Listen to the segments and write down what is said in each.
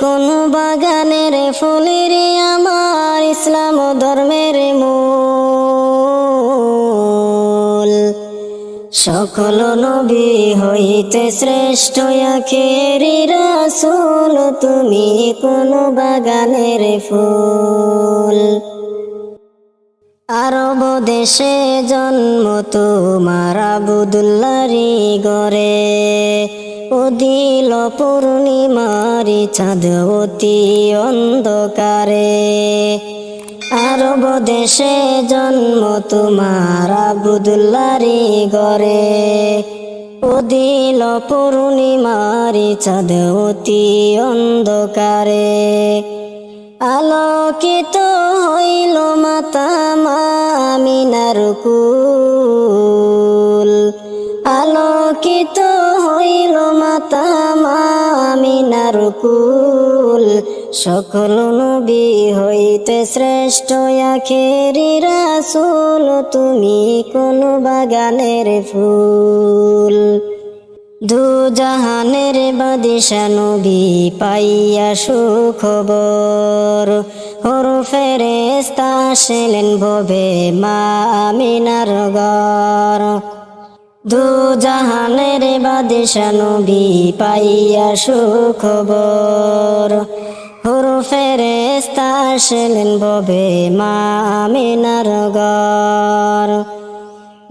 কোন বাগানের ফুলের আমার ইসলাম ধর্মের মূল। সকল নবী হইতে শ্রেষ্ঠ আখেরি রাসূল, তুমি কোন বাগানের ফুল। আরব দেশে জন্ম তোমার আবুদুল্লারি উদিল পূর্ণিমারি চাঁদ অতি অন্ধকারে। আরব দেশে জন্ম তোমার আবুদুল্লারি গরে উদিল পূর্ণিমারি চাঁদ অতি অন্ধকারে। আলোকিত হইল মাতা মামিনার কুল মামিনার কুল। সকল নবী হইতে শ্রেষ্ঠ আখেরি রাসূল, তুমি কোন বাগানের ফুল? দু জাহানের বাদিশা নবী পাইয়া সুখবর। হর ফেরেস্তা আসলেন ভবে মা আমিনার দু জাহানের বাদিশা পাইয়া সুখবর। হর ফেরেস্তা আসলেন ভবে মা আমিনার গর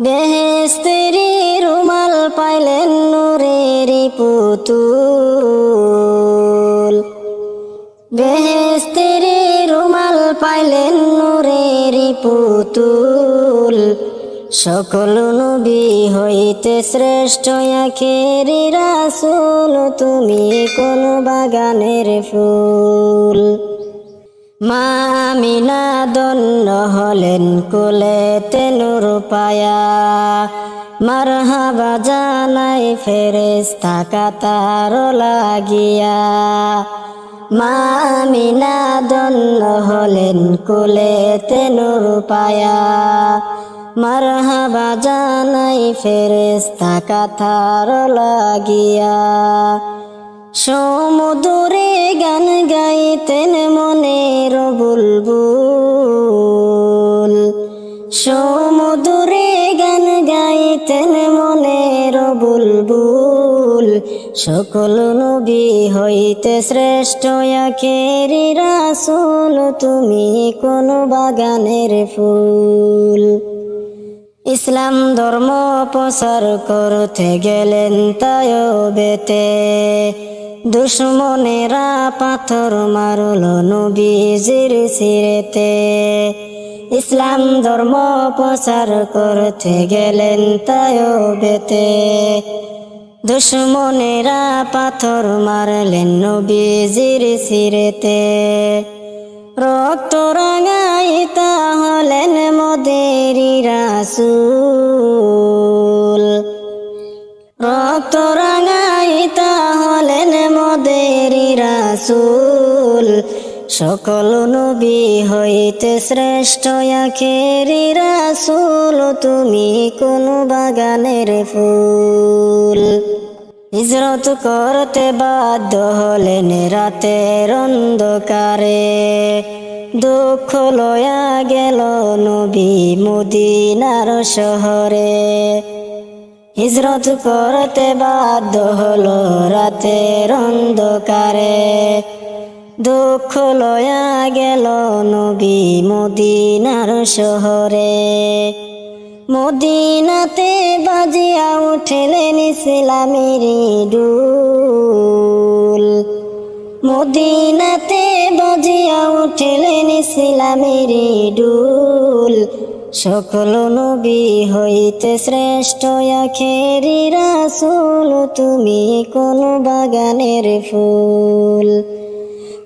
বেহেস্তেরি রুমাল পাইলেন নূরেরি পুতুল। বেহেস্তেরি রুমাল পাইলেন নূরেরি পুতুল। সকল নবী হইতে শ্রেষ্ঠ আখেরি রাসূল, তুমি কোন বাগানের ফুল? মা আমিনা দন্য হলেন কুলে তেনুর পায়া। মারহাবা জানাই ফেরেস্তা কাতার লাগিয়া। মা আমিনা দন্য হলেন কুলে তেনুর পায়া। মারহাবা জানাই ফেরেস্তা কাতার লাগিয়া। সমুদরে গান গাইতেন মনের বুলবুল। সমুদরে গান গাইতেন মনের বুলবুল। সকল নবী হইতে শ্রেষ্ঠ আখেরি রাসূল, তুমি কোন বাগানের ফুল। ইসলাম ধর্ম প্রচার করতে গেলেন তাই বেতে দুশ্মনেরা পাথর মারল নবীজির সিরেতে। ইসলাম ধর্ম প্রচার করতে গেলেন তাই বেতে দুশ্মনেরা পাথর মারলেন নবীজির সিরেতে। রক্ত রাঙাইতা হলেন মদেরি রাসূল। রক্ত রাঙাইতা হলেন মদেরি রাসূল। সকল নবী হইতে শ্রেষ্ঠ আখেরি রাসূল, তুমি কোন বাগানের ফুল। হিজরত করতে বাধ্য হলেন রাতের অন্ধকারে। দুঃখ লয়া গেল নবী মদিনার শহরে। হিজরত করতে বাধ্য হলো রাতের অন্ধকারে। দুঃখ লয়া গেল নবী মদিনার শহরে। মদিনাতে বাজিয়া উঠলেন ইসলামের ডুল মদিনাতে বাজিয়া উঠলেন ইসলামের ডুল সকল নবী হইতে শ্রেষ্ঠ আখেরি রাসুল, তুমি কোন বাগানের ফুল?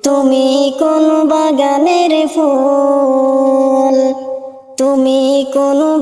তুমি কোন বাগানের ফুল? তুমি কোন